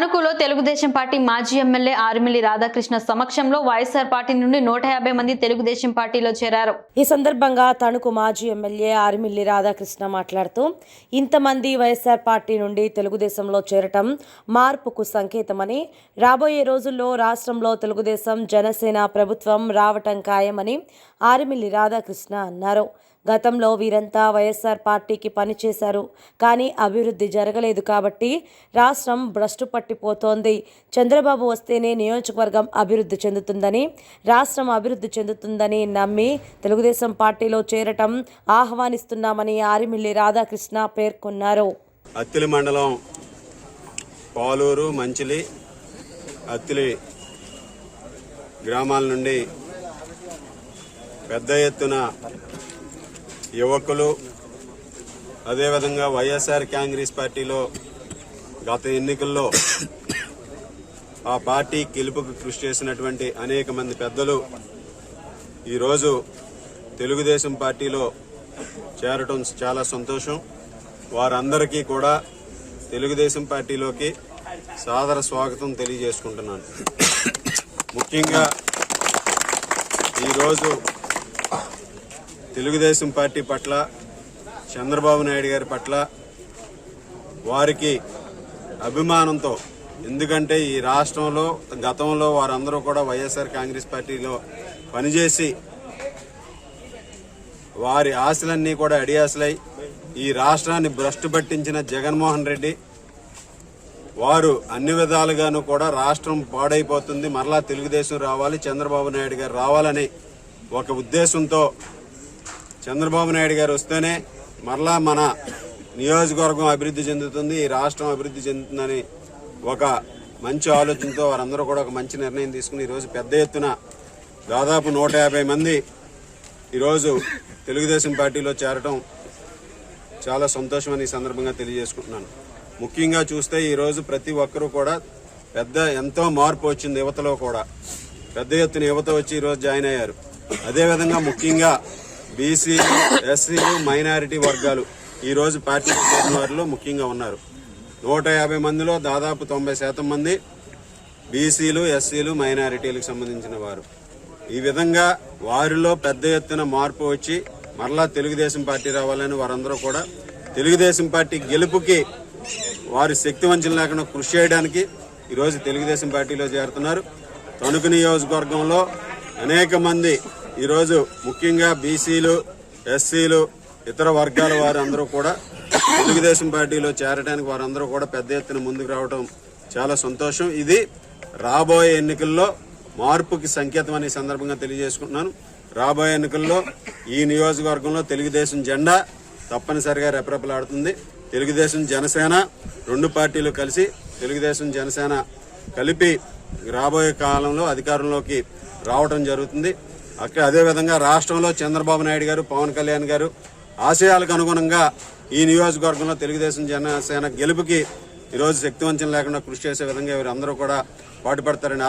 తణుకులో తెలుగుదేశం పార్టీ మాజీ ఎమ్మెల్యే ఆర్మిలి రాధాకృష్ణ సమక్షంలో వైఎస్ఆర్ పార్టీ నుండి నూట యాభై మంది తెలుగుదేశం పార్టీలో చేరారు. ఈ సందర్భంగా తణుకు మాజీ ఎమ్మెల్యే ఆర్మిల్లి రాధాకృష్ణ మాట్లాడుతూ ఇంతమంది వైఎస్ఆర్ పార్టీ నుండి తెలుగుదేశంలో చేరటం మార్పుకు సంకేతమని రాబోయే రోజుల్లో రాష్ట్రంలో తెలుగుదేశం జనసేన ప్రభుత్వం రావటం ఖాయమని ఆర్మిల్లి రాధాకృష్ణ అన్నారు. గతంలో వీరంతా వైఎస్ఆర్ పార్టీకి పనిచేశారు. కానీ అభివృద్ధి జరగలేదు కాబట్టి రాష్ట్రం భ్రష్టు పట్టిపోతోంది. చంద్రబాబు వస్తేనే నియోజకవర్గం అభివృద్ధి చెందుతుందని రాష్ట్రం అభివృద్ధి చెందుతుందని నమ్మి తెలుగుదేశం పార్టీలో చేరటం ఆహ్వానిస్తున్నామని ఆరిమిల్లి రాధాకృష్ణ పేర్కొన్నారు. అత్తిలి మండలం పాలూరు మంచిలి అత్తిలి గ్రామాల నుండి పెద్ద ఎత్తున యువకులు అదేవిధంగా వైఎస్ఆర్ కాంగ్రెస్ పార్టీలో గత ఎన్నికల్లో ఆ పార్టీ గెలుపుకు కృషి చేసినటువంటి అనేక మంది పెద్దలు ఈరోజు తెలుగుదేశం పార్టీలో చేరటం చాలా సంతోషం. వారందరికీ కూడా తెలుగుదేశం పార్టీలోకి సాదర స్వాగతం తెలియజేసుకుంటున్నాను. ముఖ్యంగా ఈరోజు తెలుగుదేశం పార్టీ పట్ల చంద్రబాబు నాయుడు గారి పట్ల వారికి అభిమానంతో ఎందుకంటే ఈ రాష్ట్రంలో గతంలో వారందరూ కూడా వైఎస్ఆర్ కాంగ్రెస్ పార్టీలో పనిచేసి వారి ఆశలన్నీ కూడా అడియాసలై ఈ రాష్ట్రాన్ని భ్రష్టు పట్టించిన జగన్మోహన్ రెడ్డి వారు అన్ని విధాలుగాను కూడా రాష్ట్రం పాడైపోతుంది. మరలా తెలుగుదేశం రావాలి చంద్రబాబు నాయుడు గారు రావాలని ఒక ఉద్దేశంతో చంద్రబాబు నాయుడు గారు వస్తేనే మరలా మన నియోజకవర్గం అభివృద్ధి చెందుతుంది ఈ రాష్ట్రం అభివృద్ధి చెందుతుందని ఒక మంచి ఆలోచనతో వారందరూ కూడా ఒక మంచి నిర్ణయం తీసుకుని ఈరోజు పెద్ద ఎత్తున దాదాపు నూట యాభై మంది ఈరోజు తెలుగుదేశం పార్టీలో చేరటం చాలా సంతోషం ఈ సందర్భంగా తెలియజేసుకుంటున్నాను. ముఖ్యంగా చూస్తే ఈరోజు ప్రతి ఒక్కరూ కూడా పెద్ద ఎంతో మార్పు వచ్చింది యువతలో కూడా. పెద్ద ఎత్తున యువత వచ్చి ఈరోజు జాయిన్ అయ్యారు. అదేవిధంగా ముఖ్యంగా బీసీలు ఎస్సీలు మైనారిటీ వర్గాలు ఈరోజు పార్టీ వారిలో ముఖ్యంగా ఉన్నారు. నూట యాభై మందిలో దాదాపు తొంభై శాతం మంది బీసీలు ఎస్సీలు మైనారిటీలకు సంబంధించిన వారు. ఈ విధంగా వారిలో పెద్ద ఎత్తున మార్పు వచ్చి మరలా తెలుగుదేశం పార్టీ రావాలని వారందరూ కూడా తెలుగుదేశం పార్టీ గెలుపుకి వారి శక్తి వంచన లేకుండా కృషి చేయడానికి ఈరోజు తెలుగుదేశం పార్టీలో చేరుతున్నారు. తణుకు నియోజకవర్గంలో అనేక మంది ఈరోజు ముఖ్యంగా బీసీలు ఎస్సీలు ఇతర వర్గాల వారందరూ కూడా తెలుగుదేశం పార్టీలో చేరడానికి వారందరూ కూడా పెద్ద ఎత్తున ముందుకు రావడం చాలా సంతోషం. ఇది రాబోయే ఎన్నికల్లో మార్పుకి సంకేతం అనే సందర్భంగా తెలియజేసుకుంటున్నాను. రాబోయే ఎన్నికల్లో ఈ నియోజకవర్గంలో తెలుగుదేశం జెండా తప్పనిసరిగా రెపరెపలాడుతుంది. తెలుగుదేశం జనసేన రెండు పార్టీలు కలిసి తెలుగుదేశం జనసేన కలిపి రాబోయే కాలంలో అధికారంలోకి రావడం జరుగుతుంది. అక్కడ అదేవిధంగా రాష్ట్రంలో చంద్రబాబు నాయుడు గారు పవన్ కళ్యాణ్ గారు ఆశయాలకు అనుగుణంగా ఈ నియోజకవర్గంలో తెలుగుదేశం జనసేన గెలుపుకి ఈరోజు శక్తివంచం లేకుండా కృషి చేసే విధంగా వీరందరూ కూడా పాటుపడతారని